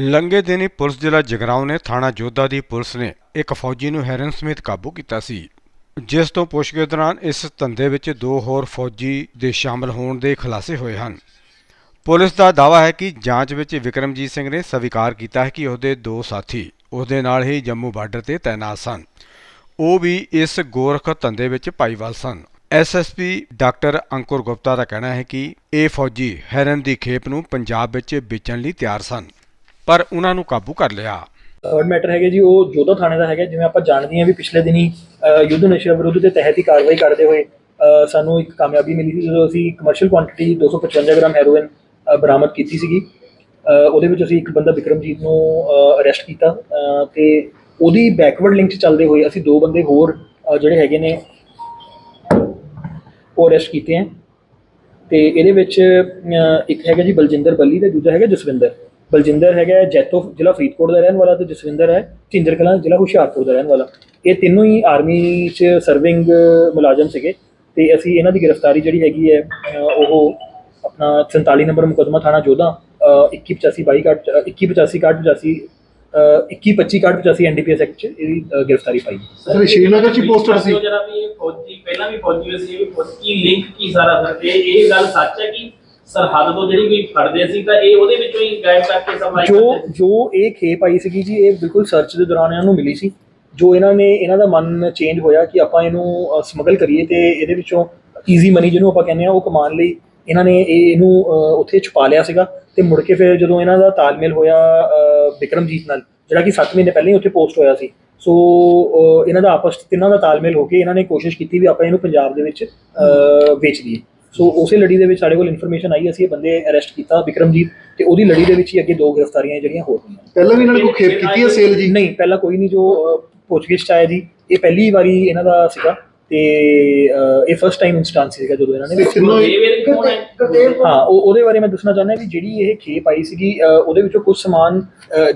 ਲੰਗੇ ਦਿਨੀ ਪੁਲਿਸ ਜ਼ਿਲ੍ਹਾ ਜਗਰਾਉਂ ਨੇ ਥਾਣਾ ਜੋਧਾ ਦੀ ਪੁਲਿਸ ਨੇ ਇੱਕ ਫੌਜੀ ਨੂੰ ਹੈਰਨ ਸਮੇਤ ਕਾਬੂ ਕੀਤਾ ਸੀ। ਜਿਸ ਤੋਂ ਪੁੱਛਗਿੱਛ ਦੌਰਾਨ ਇਸ ਧੰਦੇ ਵਿੱਚ ਦੋ ਹੋਰ ਫੌਜੀ ਦੇ ਸ਼ਾਮਲ ਹੋਣ ਦੇ ਖੁਲਾਸੇ ਹੋਏ ਹਨ। ਪੁਲਿਸ ਦਾ ਦਾਅਵਾ ਹੈ ਕਿ ਜਾਂਚ ਵਿੱਚ ਵਿਕਰਮਜੀਤ ਸਿੰਘ ਨੇ ਸਵੀਕਾਰ ਕੀਤਾ ਹੈ ਕਿ ਉਹਦੇ ਦੋ ਸਾਥੀ ਉਹਦੇ ਨਾਲ ਹੀ ਜੰਮੂ ਬਾਰਡਰ ਤੇ ਤਾਇਨਾਤ ਸਨ। ਉਹ ਵੀ ਇਸ ਗੋਰਖ ਧੰਦੇ ਵਿੱਚ ਭਾਈਵਾਲ ਸਨ। ਐਸਐਸਪੀ ਡਾਕਟਰ ਅੰਕੁਰ ਗੁਪਤਾ ਦਾ ਕਹਿਣਾ ਹੈ ਕਿ ਇਹ ਫੌਜੀ ਹੈਰਨ ਦੀ ਖੇਪ ਨੂੰ ਪੰਜਾਬ ਵਿੱਚ ਵੇਚਣ ਲਈ ਤਿਆਰ ਸਨ। ਪਰ ਉਹਨਾਂ ਨੂੰ ਕਾਬੂ ਕਰ ਲਿਆ। ਥਰਡ ਮੈਟਰ ਹੈਗਾ ਜੀ ਉਹ ਜੋਧਾ ਥਾਣੇ ਦਾ ਹੈਗਾ ਜਿਵੇਂ ਆਪਾਂ ਜਾਣਦੇ ਹਾਂ ਵੀ ਪਿਛਲੇ ਦਿਨੀ ਯੁੱਧ ਨਸ਼ਾ ਵਿਰੁੱਧ ਦੇ ਤਹਿਤ ਹੀ ਕਾਰਵਾਈ ਕਰਦੇ ਹੋਏ ਸਾਨੂੰ ਇੱਕ ਕਾਮਯਾਬੀ ਮਿਲੀ ਸੀ ਜਦੋਂ ਅਸੀਂ ਕਮਰਸ਼ੀਅਲ ਕੁਆਂਟੀਟੀ 255 ਗ੍ਰਾਮ ਹੈਰੋਇਨ ਬਰਾਮਦ ਕੀਤੀ ਸੀਗੀ। ਉਹਦੇ ਵਿੱਚ ਅਸੀਂ ਇੱਕ ਬੰਦਾ ਵਿਕਰਮਜੀਤ ਨੂੰ ਅਰੈਸਟ ਕੀਤਾ ਅ, ਤੇ ਉਹਦੀ ਬੈਕਵਰਡ ਲਿੰਕ 'ਚ ਚੱਲਦੇ ਹੋਏ ਅਸੀਂ ਦੋ ਬੰਦੇ ਹੋਰ ਜਿਹੜੇ ਹੈਗੇ ਨੇ ਉਹ ਅਰੈਸਟ ਕੀਤੇ ਹੈ। ਤੇ ਇਹਦੇ ਵਿੱਚ ਇੱਕ ਹੈਗਾ ਜੀ ਬਲਜਿੰਦਰ ਬੱਲੀ ਤੇ ਦੂਜਾ ਹੈਗਾ ਜਸਵਿੰਦਰ। ਬਲਜਿੰਦਰ ਹੈਗਾ ਜੈਤੋ ਜ਼ਿਲ੍ਹਾ ਫਰੀਦਕੋਟ ਦਾ ਰਹਿਣ ਵਾਲਾ ਤੇ ਜਸਵਿੰਦਰ ਹੈ ਝਿੰਜਰ ਕਲਾਂ ਜ਼ਿਲ੍ਹਾ ਹੁਸ਼ਿਆਰਪੁਰ ਦਾ ਰਹਿਣ ਵਾਲਾ। ਇਹ ਤਿੰਨੋਂ ਹੀ ਆਰਮੀ 'ਚ ਸਰਵਿੰਗ ਮੁਲਾਜ਼ਮ ਸੀਗੇ ਤੇ ਅਸੀਂ ਇਹਨਾਂ ਦੀ ਗ੍ਰਿਫਤਾਰੀ ਜਿਹੜੀ ਹੈਗੀ ਹੈ ਉਹ ਆਪਣਾ 47 ਨੰਬਰ ਮੁਕੱਦਮਾ ਥਾਣਾ ਜੋਧਾ 2185 22 ਕਾਟ 2185 ਕਾਟ 85 2125 ਕਾਟ 85 ਐਨਡੀਪੀਐਸ ਐਕਟ 'ਚ ਇਹਦੀ ਗ੍ਰਿਫਤਾਰੀ ਪਾਈ ਸਰ ਇਹ ਸ਼੍ਰੀਨਗਰ ਚ ਪੋਸਟਡ ਸੀ। ਜਿਹੜਾ ਵੀ ਇਹ ਫੌਜੀ ਪਹਿਲਾਂ ਵੀ ਫੌਜੀ ਹੋਏ ਸੀ ਇਹ ਵੀ ਫੌਜੀ ਲਿੰਕ ਕੀ ਸਾਰਾ ਸਰ? ਤੇ ਇਹ ਗੱਲ ਸੱਚ ਹੈ ਕਿ ਸਰਹੱਦ ਤੋਂ ਜਿਹੜੀ ਵੀ ਫੜਦੇ ਸੀ ਤਾਂ ਇਹ ਉਹਦੇ ਵਿੱਚੋਂ ਹੀ ਗਾਇਬ ਕਰਕੇ ਸਪਲਾਈ ਜੋ ਜੋ ਇਹ ਖੇਪ ਆਈ ਸੀਗੀ ਜੀ ਇਹ ਬਿਲਕੁਲ ਸਰਚ ਦੇ ਦੌਰਾਨ ਇਹਨਾਂ ਨੂੰ ਮਿਲੀ ਸੀ। ਜੋ ਇਹਨਾਂ ਨੇ ਇਹਨਾਂ ਦਾ ਮਨ ਚੇਂਜ ਹੋਇਆ ਕਿ ਆਪਾਂ ਇਹਨੂੰ ਸਮਗਲ ਕਰੀਏ ਤੇ ਇਹਦੇ ਵਿੱਚੋਂ ਈਜ਼ੀ ਮਨੀ ਜਿਹਨੂੰ ਆਪਾਂ ਕਹਿੰਦੇ ਆ ਉਹ ਕਮਾਉਣ ਲਈ ਇਹਨਾਂ ਨੇ ਇਹ ਇਹਨੂੰ ਅ, ਉੱਥੇ ਛੁਪਾ ਲਿਆ ਸੀਗਾ ਤੇ ਮੁੜ ਕੇ ਫਿਰ ਜਦੋਂ ਇਹਨਾਂ ਦਾ ਤਾਲਮੇਲ ਹੋਇਆ ਵਿਕਰਮਜੀਤ ਨਾਲ ਜਿਹੜਾ ਕਿ 7 ਮਹੀਨੇ ਪਹਿਲਾਂ ਹੀ ਉੱਥੇ ਪੋਸਟ ਹੋਇਆ ਸੀ। ਸੋ ਇਹਨਾਂ ਦਾ ਆਪਸ ਤਿੰਨਾਂ ਦਾ ਤਾਲਮੇਲ ਹੋ ਕੇ ਇਹਨਾਂ ਨੇ ਕੋਸ਼ਿਸ਼ ਕੀਤੀ ਵੀ ਆਪਾਂ ਇਹਨੂੰ ਪੰਜਾਬ ਦੇ ਵਿੱਚ ਵੇਚ ਦਈਏ। ਸੋ ਉਸੇ ਲੜੀ ਦੇ ਵਿੱਚ ਸਾਡੇ ਕੋਲ ਇਨਫੋਰਮੇਸ਼ਨ ਆਈ ਅਸੀਂ ਇਹ ਬੰਦੇ ਅਰੈਸਟ ਕੀਤਾ ਵਿਕਰਮਜੀਤ ਤੇ ਉਹਦੀ ਲੜੀ ਦੇ ਵਿੱਚ ਹੀ ਅੱਗੇ ਦੋ ਗ੍ਰਿਫਤਾਰੀਆਂ ਜਿਹੜੀਆਂ ਹੋਰ ਹੋਈਆਂ। ਪਹਿਲਾਂ ਵੀ ਇਹਨਾਂ ਨੇ ਕੋਈ ਖੇਪ ਕੀਤੀ ਹੈ ਸੇਲ ਜੀ? ਨਹੀਂ ਪਹਿਲਾਂ ਕੋਈ ਨਹੀਂ ਜੋ ਪੁੱਛਗਿੱਛ 'ਚ ਆਇਆ ਜੀ। ਇਹ ਪਹਿਲੀ ਵਾਰੀ ਇਹਨਾਂ ਦਾ ਸੀਗਾ ਤੇ ਇਹ ਫਸਟ ਟਾਈਮ ਇਨਸਟੈਂਸ ਸੀਗਾ ਜਦੋਂ ਇਹਨਾਂ ਨੇ ਹੀ? ਹੈ? ਹਾਂ? ਉਹ ਉਹਦੇ ਬਾਰੇ ਮੈਂ ਦੱਸਣਾ ਚਾਹੁੰਦਾ ਵੀ ਜਿਹੜੀ ਇਹ ਖੇਪ ਆਈ ਸੀਗੀ ਉਹਦੇ ਵਿੱਚੋਂ ਕੁਝ ਸਮਾਨ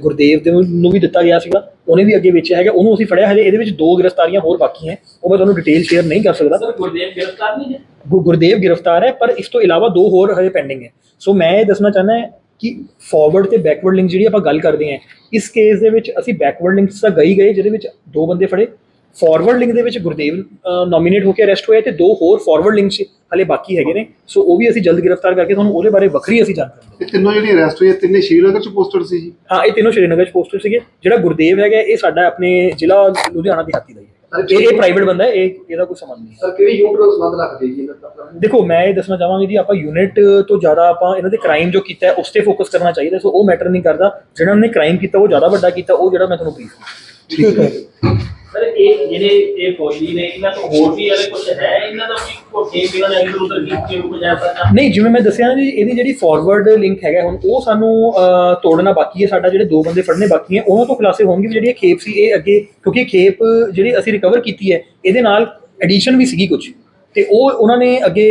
ਗੁਰਦੇਵ ਦੇ ਨੂੰ ਵੀ ਦਿੱਤਾ ਗਿਆ ਸੀਗਾ। ਉਹਨੇ ਵੀ ਅੱਗੇ ਵੇਚਿਆ ਹੈਗਾ ਉਹਨੂੰ ਅਸੀਂ ਫੜਿਆ ਹਜੇ ਇਹਦੇ ਵਿੱਚ ਦੋ ਗ੍ਰਿਫਤਾਰੀਆਂ ਹੋਰ ਬਾਕੀ ਹੈ। ਉਹ ਮੈਂ ਤੁਹਾਨੂੰ ਡਿਟੇਲ ਸ਼ੇਅਰ ਨਹੀਂ ਕਰ ਸਕਦਾ। ਸਰ ਗੁਰਦੇਵ ਗ੍ਰਿਫਤਾਰ ਨਹੀਂ ਹੈ? ਗੁਰਦੇਵ ਗ੍ਰਿਫਤਾਰ ਹੈ ਪਰ ਇਸ ਤੋਂ ਇਲਾਵਾ ਦੋ ਹੋਰ ਹਜੇ ਪੈਂਡਿੰਗ ਹੈ। ਸੋ ਮੈਂ ਇਹ ਦੱਸਣਾ ਚਾਹੁੰਦਾ ਹਾਂ ਕਿ ਫਾਰਵਰਡ ਤੇ ਬੈਕਵਰਡ ਲਿੰਕ ਜਿਹੜੀ ਆਪਾਂ ਗੱਲ ਕਰਦੇ ਹਾਂ ਇਸ ਕੇਸ ਦੇ ਵਿੱਚ ਅਸੀਂ ਬੈਕਵਰਡ ਲਿੰਕਸ ਤਾਂ ਗਈ ਗਏ ਜਿਹਦੇ ਵਿੱਚ ਦੋ ਬੰਦੇ ਫੜੇ। ਫਾਰਵਰਡ ਲਿੰਕ ਦੇ ਵਿੱਚ ਗੁਰਦੇਵ ਨੋਮੀਨੇਟ ਹੋ ਕੇ ਅਰੈਸਟ ਹੋਇਆ ਤੇ ਦੋ ਹੋਰ ਫਾਰਵਰਡ ਲਿੰਕ 'ਚ ਹਲੇ ਬਾਕੀ ਹੈਗੇ ਨੇ। ਸੋ ਉਹ ਵੀ ਅਸੀਂ ਜਲਦ ਗ੍ਰਿਫਤਾਰ ਕਰਕੇ ਤੁਹਾਨੂੰ ਉਹਦੇ ਬਾਰੇ ਵੱਖਰੀ ਅਸੀਂ ਜਾਣਕਾਰੀ ਦੇਵਾਂਗੇ। ਤਿੰਨੋਂ ਜਿਹੜੀ ਅਰੈਸਟ ਹੋਈ ਹੈ ਤਿੰਨੇ ਸ਼੍ਰੀਨਗਰ ਚ ਪੋਸਟਡ ਸੀ ਜੀ? ਹਾਂ ਇਹ ਤਿੰਨੋਂ ਸ਼੍ਰੀਨਗਰ 'ਚ ਪੋਸਟਡ ਸੀਗੇ। ਜਿਹੜਾ ਗੁਰਦੇਵ ਹੈਗਾ ਇਹ ਸਾਡਾ ਆਪਣੇ ਜ਼ਿਲ੍ਹਾ ਲੁਧਿਆਣਾ ਦਿਹਾਤੀ ਦਾ ਹੈ। ਇਹ ਇਹ ਪ੍ਰਾਈਵੇਟ ਬੰਦਾ ਹੈ ਇਹ ਇਹਦਾ ਕੋਈ ਸੰਬੰਧ ਨਹੀਂ ਸਰ ਕਿਹੜੀ ਯੂਨਿਟ ਨਾਲ ਸੰਬੰਧ ਰੱਖਦੇ ਜੀ ਇਹਨਾਂ ਦਾ ਦੇਖੋ ਮੈਂ ਇਹ ਦੱਸਣਾ ਚਾਹਾਂਗਾ ਜੀ ਆਪਾਂ ਯੂਨਿਟ ਤੋਂ ਜ਼ਿਆਦਾ ਆਪਾਂ ਇਹਨਾਂ ਦੇ ਕ੍ਰਾਈਮ ਜੋ ਕੀਤਾ ਹੈ ਉਸ ਤੇ ਫੋਕਸ ਕਰਨਾ ਚਾਹੀਦਾ ਸੋ ਉਹ ਮੈਟਰ ਨਹੀਂ ਕਰਦਾ। ਜਿਹੜਾ ਉਹਨੇ ਕ੍ਰਾਈਮ ਕੀਤਾ ਉਹ ਜ਼ਿਆਦਾ ਵੱਡਾ ਕੀਤਾ ਉਹ ਜਿਹੜਾ ਮੈਂ ਤੁਹਾਨੂੰ ਬਰੀਫ ਠੀਕ ਹੈ ਸਰ, ਇਹ ਜਿਹੜੇ ਇਹ ਫੌਜੀ ਨੇ, ਇਹਨਾਂ ਤੋਂ ਹੋਰ ਵੀ ਅਗਰ ਕੁਝ ਹੈ? ਇਹਨਾਂ ਦਾ ਵੀ ਕੋਈ ਖੇਪ ਇਹਨਾਂ ਉਧਰ ਕੀਤੀ ਕੁਝ ਐਸਾ ਨਹੀਂ, ਜਿਵੇਂ ਮੈਂ ਦੱਸਿਆ ਨਾ ਜੀ, ਇਹਦੀ ਜਿਹੜੀ ਫਾਰਵਰਡ ਲਿੰਕ ਹੈਗਾ ਹੁਣ, ਉਹ ਸਾਨੂੰ ਤੋੜਨਾ ਬਾਕੀ ਹੈ। ਸਾਡਾ ਜਿਹੜੇ ਦੋ ਬੰਦੇ ਫੜਨੇ ਬਾਕੀ ਹੈ, ਉਹਨਾਂ ਤੋਂ ਖੁਲਾਸੇ ਹੋਣਗੇ ਵੀ ਜਿਹੜੀ ਇਹ ਖੇਪ ਸੀ, ਇਹ ਅੱਗੇ, ਕਿਉਂਕਿ ਖੇਪ ਜਿਹੜੀ ਅਸੀਂ ਰਿਕਵਰ ਕੀਤੀ ਹੈ, ਇਹਦੇ ਨਾਲ ਐਡੀਸ਼ਨ ਵੀ ਸੀਗੀ ਕੁਝ ਤੇ ਉਹ ਉਹਨਾਂ ਨੇ ਅੱਗੇ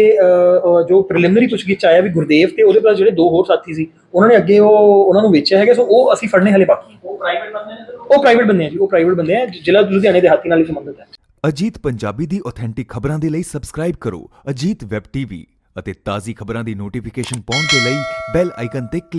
ਜੋ ਪ੍ਰੀਲਿਮਿਨਰੀ ਪੁੱਛਗਿੱਛ ਆਇਆ ਵੀ ਗੁਰਦੇਵ ਤੇ ਉਹਦੇ ਪਲਸ ਜਿਹੜੇ ਦੋ ਹੋਰ ਸਾਥੀ ਸੀ ਉਹਨਾਂ ਨੇ ਅੱਗੇ ਉਹ ਉਹਨਾਂ ਨੂੰ ਵੇਚਿਆ ਹੈਗਾ ਸੋ ਉਹ ਅਸੀਂ ਫੜਨੇ ਹਲੇ ਬਾਕੀ ਉਹ ਪ੍ਰਾਈਵੇਟ ਬੰਦੇ ਨੇ ਉਹ ਪ੍ਰਾਈਵੇਟ ਬੰਦੇ ਆ ਜੀ ਉਹ ਪ੍ਰਾਈਵੇਟ ਬੰਦੇ ਆ ਜ਼ਿਲ੍ਹਾ ਲੁਧਿਆਣੇ ਦੇ ਹਾਥੀ ਨਾਲ ਹੀ ਸੰਬੰਧਿਤ ਹੈ। ਅਜੀਤ ਪੰਜਾਬੀ ਦੀ ਆਥੈਂਟਿਕ ਖਬਰਾਂ ਦੇ ਲਈ ਸਬਸਕ੍ਰਾਈਬ ਕਰੋ ਅਜੀਤ ਵੈਬ ਟੀਵੀ ਅਤੇ ਤਾਜ਼ੀ ਖਬਰਾਂ ਦੀ ਨੋਟੀਫਿਕੇਸ਼ਨ ਪਾਉਣ ਦੇ ਲਈ ਬੈਲ ਆਈਕਨ ਤੇ ਕਲਿੱਕ